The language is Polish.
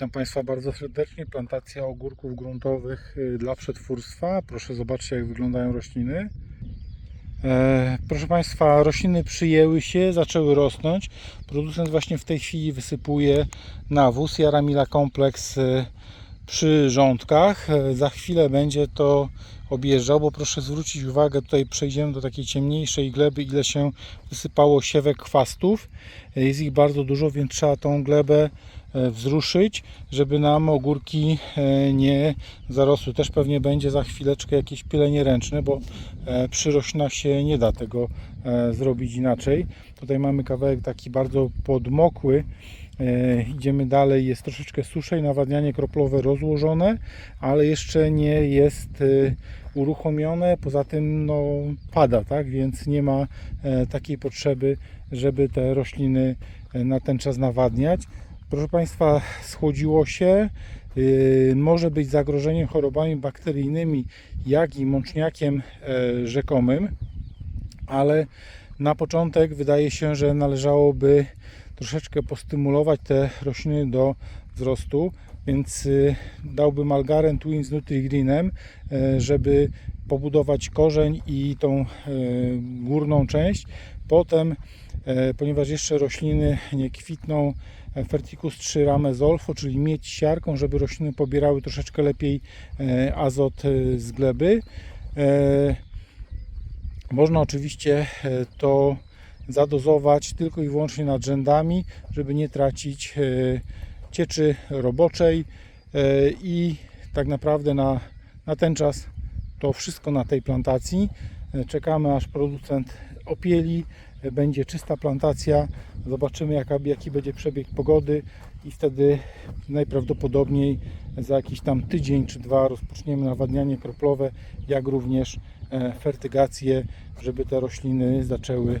Witam Państwa bardzo serdecznie. Plantacja ogórków gruntowych y, dla przetwórstwa. Proszę zobaczyć jak wyglądają rośliny. E, Proszę Państwa, rośliny przyjęły się, zaczęły rosnąć. Producent właśnie w tej chwili wysypuje nawóz Jaramila Kompleks y, przy rządkach. E, Za chwilę będzie to objeżdżał, bo proszę zwrócić uwagę, tutaj przejdziemy do takiej ciemniejszej gleby, ile się wysypało siewek chwastów. E, Jest ich bardzo dużo, więc trzeba tą glebę wzruszyć, żeby nam ogórki e, nie zarosły. Też pewnie będzie za chwileczkę jakieś pilenie ręczne, bo e, przy się nie da tego e, zrobić inaczej. Tutaj mamy kawałek taki bardzo podmokły. E, Idziemy dalej, jest troszeczkę suszej, nawadnianie kroplowe rozłożone, ale jeszcze nie jest e, uruchomione. Poza tym no, pada, tak? więc nie ma e, takiej potrzeby, żeby te rośliny e, na ten czas nawadniać. Proszę Państwa, schłodziło się. Yy, może być zagrożeniem chorobami bakteryjnymi, jak i mączniakiem e, rzekomym, ale na początek wydaje się, że należałoby troszeczkę postymulować te rośliny do wzrostu, więc y, dałbym Algaren Twin z Nutrigreenem, e, żeby pobudować korzeń i tą e, górną część. Potem, e, ponieważ jeszcze rośliny nie kwitną, Ferticus 3 ramezolfo, czyli miedź siarką, żeby rośliny pobierały troszeczkę lepiej azot z gleby. Można oczywiście to zadozować tylko i wyłącznie nad rzędami, żeby nie tracić e, cieczy roboczej e, i tak naprawdę na, na ten czas to wszystko na tej plantacji. E, Czekamy aż producent opieli, będzie czysta plantacja, zobaczymy jaka, jaki będzie przebieg pogody i wtedy najprawdopodobniej za jakiś tam tydzień czy dwa rozpoczniemy nawadnianie kroplowe, jak również fertygację, żeby te rośliny zaczęły